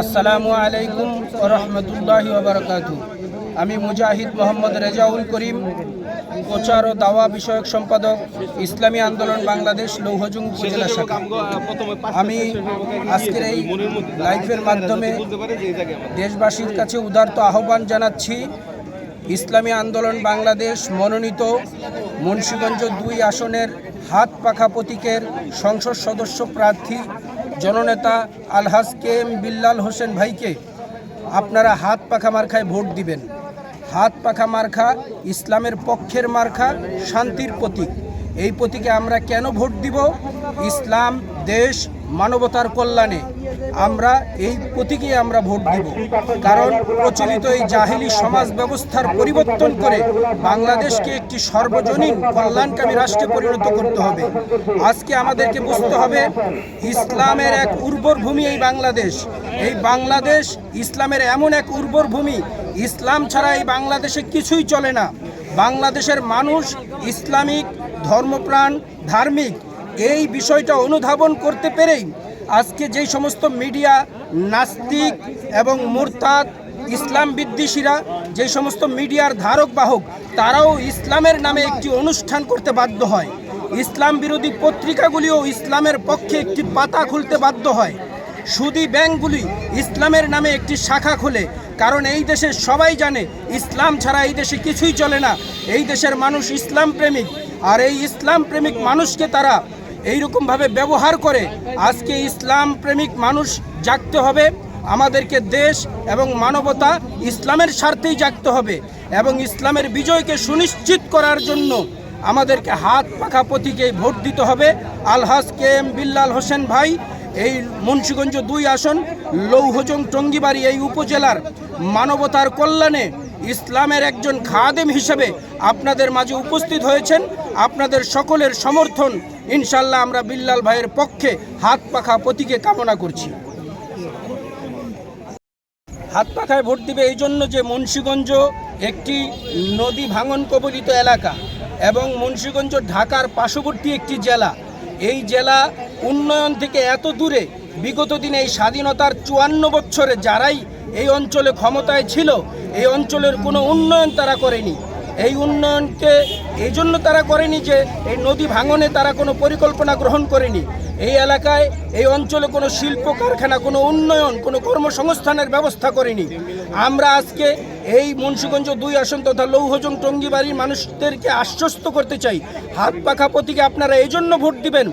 আসসালামু আলাইকুম রহমতুল্লাহি ওবরাকাত আমি মুজাহিদ মোহাম্মদ রেজাউল করিম, প্রচার ও দাওয়া বিষয়ক সম্পাদক, ইসলামী আন্দোলন বাংলাদেশ, লৌহজুং উপজেলা শাখা। আমি আজকের এই লাইফের মাধ্যমে দেশবাসীর কাছে উদার্ত আহ্বান জানাচ্ছি, ইসলামী আন্দোলন বাংলাদেশ মনোনীত মুন্সীগঞ্জ দুই আসনের হাত পাখা প্রতীকের সংসদ সদস্য প্রার্থী জননেতা আলহাজ কে এম বিল্লাল হোসেন ভাইকে আপনারা হাত পাখা মার্খায় ভোট দিবেন। হাত পাখা মার্খা ইসলামের পক্ষের মার্খা শান্তির প্রতীক। এই প্রতীকে আমরা কেন ভোট দিব? ইসলাম, দেশ মানবতার কল্যাণে আমরা এই প্রতীকে আমরা ভোট দিব। কারণ প্রচলিত এই জাহিলি সমাজ ব্যবস্থার পরিবর্তন করে বাংলাদেশকে একটি সর্বজনীন কল্যাণকামী রাষ্ট্রে পরিণত করতে হবে। আজকে আমাদেরকে বুঝতে হবে, ইসলামের এক উর্বর ভূমি এই বাংলাদেশ। এই বাংলাদেশ ইসলামের এমন এক উর্বর ভূমি ইসলাম ছাড়া এই বাংলাদেশে কিছুই চলে না। বাংলাদেশের মানুষ ইসলামিক, ধর্মপ্রাণ, ধার্মিক এই বিষয়টা অনুধাবন করতে পেরেই আজকে যেই সমস্ত মিডিয়া, নাস্তিক এবং মোরতাদ, ইসলাম বিদ্বেষীরা যে সমস্ত মিডিয়ার ধারক বাহক, তারাও ইসলামের নামে একটি অনুষ্ঠান করতে বাধ্য হয়। ইসলাম বিরোধী পত্রিকাগুলিও ইসলামের পক্ষে একটি পাতা খুলতে বাধ্য হয়। সুদী ব্যাংকগুলি ইসলামের নামে একটি শাখা খোলে, কারণ এই দেশে সবাই জানে ইসলাম ছাড়া এই দেশে কিছুই চলে না। এই দেশের মানুষ ইসলাম প্রেমিক, আর এই ইসলাম প্রেমিক মানুষকে তারা এইরকমভাবে ব্যবহার করে আজকে ইসলাম প্রেমিক মানুষ জাগতে হবে, আমাদেরকে দেশ এবং মানবতা ইসলামের স্বার্থেই জাগতে হবে এবং ইসলামের বিজয়কে সুনিশ্চিত করার জন্য আমাদেরকে হাত পাখা প্রতীকে ভোট দিতে হবে। আলহাজ কে এম বিল্লাল হোসেন ভাই, এই মুন্সীগঞ্জ দুই আসন, লৌহজং টঙ্গিবাড়ি এই উপজেলার মানবতার কল্যাণে ইসলামের একজন খাদেম হিসেবে আপনাদের মাঝে উপস্থিত হয়েছেন। আপনাদের সকলের সমর্থন ইনশাল্লাহ আমরা বিল্লাল ভাইয়ের পক্ষে হাত পাখা প্রতীকে কামনা করছি। হাত পাখায় ভোট দিবে এই জন্য যে মুন্সীগঞ্জ একটি নদী ভাঙন কবলিত এলাকা এবং মুন্সীগঞ্জ ঢাকার পার্শ্ববর্তী একটি জেলা। এই জেলা উন্নয়ন থেকে এত দূরে বিগত দিনে এই স্বাধীনতার চুয়ান্ন বছরে যারাই এই অঞ্চলে ক্ষমতায় ছিল, এই অঞ্চলের কোনো উন্নয়ন তারা করেনি। এই উন্নয়নকে এই জন্য তারা করেনি যে এই নদী ভাঙনে তারা কোনো পরিকল্পনা গ্রহণ করেনি। এই এলাকায়, এই অঞ্চলে কোনো শিল্প কারখানা, কোনো উন্নয়ন, কোনো কর্মসংস্থানের ব্যবস্থা করেনি। আমরা আজকে এই মুন্সীগঞ্জ দুই আসন তথা লৌহজং টঙ্গিবাড়ির মানুষদেরকে আশ্বস্ত করতে চাই। হাত পাখা প্রতীকে আপনারা এই জন্য ভোট দিবেন।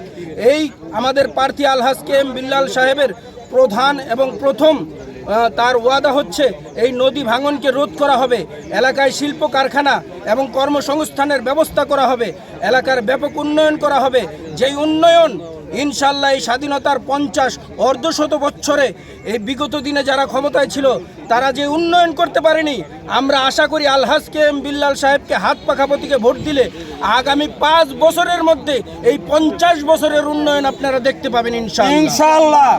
এই আমাদের প্রার্থী আলহাজ কে এম বিল্লাল সাহেবের প্রধান এবং প্রথম তার ওয়াদা হচ্ছে এই নদী ভাঙনকে রোধ করা হবে। এলাকায় শিল্প কারখানা এবং কর্মসংস্থানের ব্যবস্থা করা হবে। এলাকার ব্যাপক উন্নয়ন করা হবে। যেই উন্নয়ন, ইনশাল্লাহ এই স্বাধীনতার পঞ্চাশ অর্ধশত বছরে এই বিগত দিনে যারা ক্ষমতায় ছিল, তারা যে উন্নয়ন করতে পারেনি, আমরা আশা করি আলহাজ কে এম বিল্লাল সাহেবকে হাত পাখাপতিকে ভোট দিলে আগামী পাঁচ বছরের মধ্যে এই পঞ্চাশ বছরের উন্নয়ন আপনারা দেখতে পাবেন ইনশাল্লাহ।